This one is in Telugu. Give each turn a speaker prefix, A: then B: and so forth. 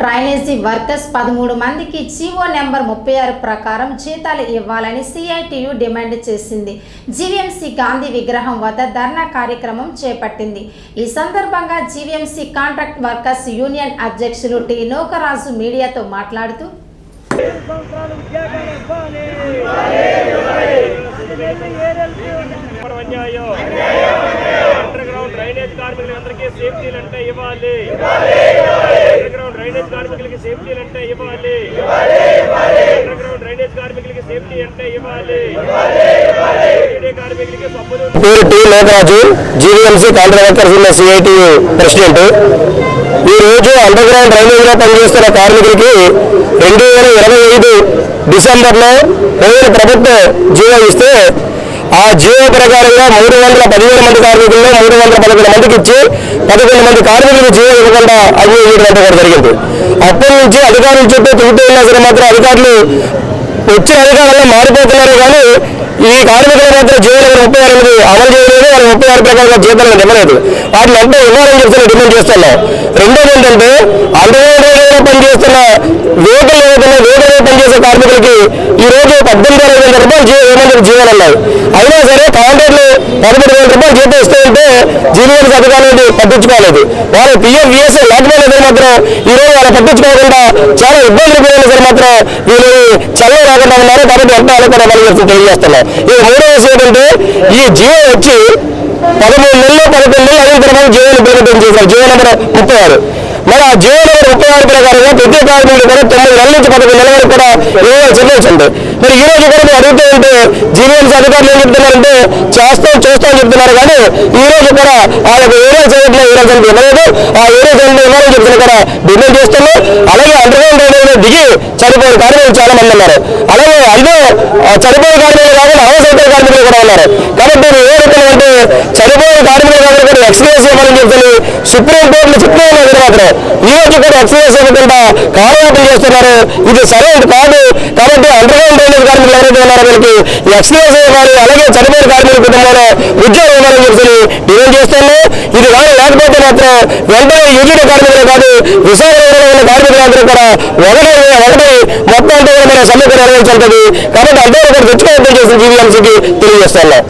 A: డ్రైనేజీ వర్కర్స్ పదమూడు మందికి జీవో నెంబర్ ముప్పై ఆరు ప్రకారం జీతాలు ఇవ్వాలని సిఐటియు డిమాండ్ చేసింది. జీవీఎంసీ గాంధీ విగ్రహం వద్ద ధర్నా కార్యక్రమం చేపట్టింది. ఈ సందర్భంగా జీవీఎంసీ కాంట్రాక్ట్ వర్కర్స్ యూనియన్ అధ్యక్షులు టి. నోకరాజు మీడియాతో మాట్లాడుతూ
B: సంవత్సరాలు ఉద్యోగాలు ఇవ్వాలి
C: మనం అన్యాయం అండర్ గ్రౌండ్ డ్రైనేజ్ కార్మికులందరికీ సేఫ్టీలు అంటే ఇవ్వాలి. అండర్గ్రౌండ్ డ్రైనేజ్ కార్మికులకి సేఫ్టీలు అంటే ఇవ్వాలి. అండర్గ్రౌండ్ డ్రైనేజ్ కార్మికులకి సేఫ్టీ అంటే ఇవ్వాలి. ఐటీ కార్మికులకి సబ్బులు
D: పేరు T Lokaraju GVMC contract workers ఉన్న సిఐటి ప్రెసిడెంట్. ఈ రోజు అండర్ గ్రౌండ్ డ్రైనేజ్లో పనిచేస్తున్న కార్మికులకి రెండు వేల ఇరవై ఐదు డిసెంబర్లో పోయిన ప్రభుత్వం జీవో ఇస్తే ఆ జీవో ప్రకారంగా మూడు వందల పదిహేను మంది కార్మికుల్లో మూడు వందల పదకొండు మందికి ఇచ్చి పదకొండు మంది కార్మికులకు జీవో ఇవ్వకుండా అవి ఇవ్వడం కూడా జరిగింది. అప్పటి నుంచి అధికారులు చుట్టూ తిరుగుతూ ఉన్నా సరే మాత్రం అధికారులు వచ్చిన అధికారులు మారిపోతున్నారు కానీ ఈ కార్మికులు మాత్రం జీవన ముప్పై ఆరు అమలు చేయలేదు వాళ్ళు ముప్పై ఆరు ప్రకారంగా జీతాలను ఇవ్వలేదు. వాటిని అంటే ఇవ్వాలని చెప్పి డిమాండ్ చేస్తున్నాం. రెండోది ఏంటంటే అందులో పనిచేస్తున్న వేగం ఏదైనా వేగంగా పనిచేసే కార్మికులకి ఈ రోజు పద్దెనిమిది వేల ఐదు రూపాయలు జీ ఏమంటే జీవోలు ఉన్నాయి అయినా సరే కాంట్రాక్ట్లు పదమూడు వేల రూపాయలు జీతం ఇస్తూ ఉంటే జీవన అధికారులు పట్టించుకోలేదు. వాళ్ళు పిఎఫ్ విఎస్ఏ లేకపోయినా మాత్రం ఈరోజు వాళ్ళు పట్టించుకోకుండా చాలా ఇబ్బందులు పోయినా సరే మాత్రం వీళ్ళు చల్ల రాకుండా ఉన్నారు కాబట్టి ఎంత ఆలోచన వాళ్ళు తెలియజేస్తున్నాయి ఇక మూడో విషయం ఏంటంటే ఈ జియో వచ్చి పదమూడు నెలలు పదకొండు నెలలు అయిన తర్వాత జియో ఇంప్లిమెంటేషన్ చేశారు. జియో నెంబర్ ముప్పై ఆరు. మరి ఆ జియో నెంబర్ ముప్పై ఆరు ప్రకారంగా ప్రతి కార్మికుడు కూడా తొమ్మిది నెలల నుంచి పదకొండు నెలల వరకు కూడా ఏదో చెల్లించి మరి ఈ రోజు కూడా మేము అడుగుతూ ఉంటే జీవీఎంసీ అధికారులు ఏం చెప్తున్నారంటే చేస్తాం చూస్తాం చెప్తున్నారు కానీ ఈ రోజు కూడా ఆ యొక్క ఏరియా చేయట్లే ఏరియా చేయడం ఇవ్వలేదు. ఆ ఏరియా చేయడం ఇవ్వాలని చెప్తున్నా కూడా డిమాండ్ చేస్తున్నాం అలాగే అండర్గ్రౌండ్ రైల్వేలో దిగి చనిపోయిన కార్మికులు చాలా మంది ఉన్నారు. అలాగే అందులో ఆ చనిపోయిన కార్మికులు కాకుండా అవసరమైన కార్మికులు కూడా ఉన్నారు. కాబట్టి నేను ఏ రకంగా అంటే చనిపోయిన కార్మికులు కాకుండా కూడా ఎక్స్పీరియన్స్ ఇవ్వాలని చెప్పి సుప్రీం కోర్టులో చెప్తే ఉన్నది మాత్రం ఈ రోజు కూడా ఎక్స్పీరియన్స్ ఇవ్వకుండా కాలయాపన చేస్తున్నారు. ఇది సరైనది కాదు. కాబట్టి అండర్గ్రౌండ్ రైల్వే కార్మికులు ఎవరైతే ఉన్నారో వీళ్ళకి ఎక్స్పీరియన్స్ ఇవ్వాలి అలాగే చనిపోయిన కార్మికుల కుటుంబంలో ఉద్యోగం ఇవ్వాలని చెప్పి డిమాండ్ చేస్తాను ఇది కానీ లేకపోతే మాత్రం వెంటనే యూనియన్ కార్మికులు కాదు విశాఖలో ఉన్న కార్మికులందరూ కూడా ఒకటే ఒకటి మొత్తం అంతా కూడా మన సమ్మెకు నిర్వహించుంటుంది కాబట్టి అందరూ కూడా తెచ్చుకోవద్దని చేసిన జీవీఎంసీకి తెలియజేస్తున్నాం